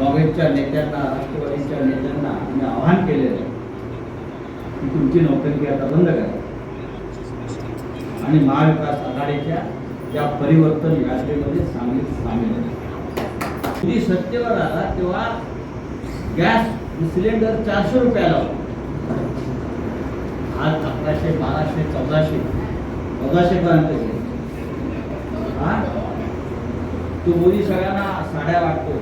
काँग्रेसच्या नेत्यांना राष्ट्रवादीच्या नेत्यांना मी आवाहन केलेलं आहे. की तुमची नोकरी आता बंद करा. आणि महाविकास आघाडीच्या या परिवर्तन यात्रेमध्ये सांगली सामील आहे. तुम्ही सत्तेवर आला तेव्हा गॅस सिलेंडर चारशे रुपयाला होता. आज अकराशे बाराशे चौदाशे चौदाशे पर्यंत तो मोदी सगळ्यांना साड्या वाटतो.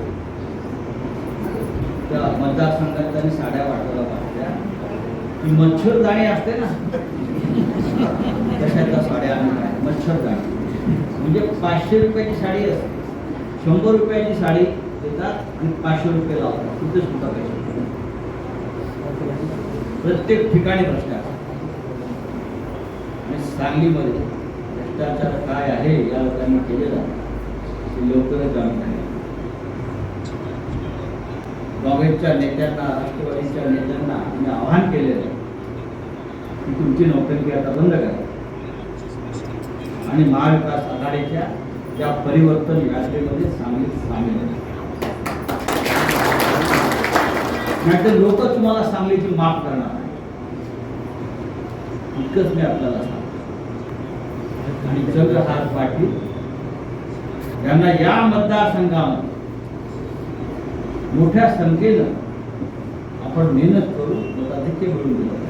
त्या मतदारसंघात त्यांनी साड्या वाटवल्या वाटत्या मच्छर मच्छरदाणी असते ना. तशातल्या साड्या आम्ही मच्छर मच्छरदाणी म्हणजे पाचशे रुपयाची साडी असते. शंभर रुपयाची साडी देतात आणि पाचशे रुपये लावतात. तिथे सुद्धा पैसे प्रत्येक ठिकाणी भ्रष्टाचार. आणि सांगलीमध्ये भ्रष्टाचार काय आहे या लोकांनी केलेला ते लवकरच जाणून घ्या काँग्रेसच्या नेत्यांना राष्ट्रवादीच्या नेत्यांना मी आवाहन केलेलं आहे की तुमची नोकरी आता बंद करा. आणि महाविकास आघाडीच्या त्या परिवर्तन यात्रेमध्ये सांगली सामील नाहीतर लोक तुम्हाला सांगलीची माफ करणार नाही. इतकंच मी आपल्याला सांगतो. आणि चंद्रहार पाटील यांना या मतदारसंघामध्ये मोठ्या संख्येनं आपण मेहनत करून मताधिक्य मिळून दिलं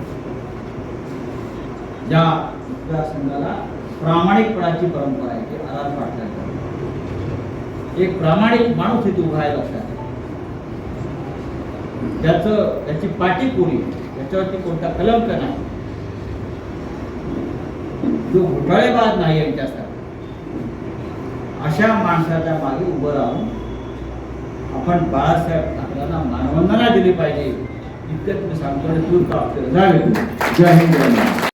या मतदारसंघाला प्रामाणिकपणाची परंपरा आहे की आधार पाटलांची एक प्रामाणिक माणूस इथे उभा आहे लक्षात घ्या. ज्याचं त्याची पाठी कोणी त्याच्यावरती कोणता कलंक नाही जो घोटाळेबाज नाही यांच्यासाठी अशा माणसाच्या मागे उभं राहून आपण बाळासाहेब ठाकरेंना मानवंदना दिली पाहिजे. इतकं मी सांगतो आणि तूर प्राप्त झाले. जय हिंद.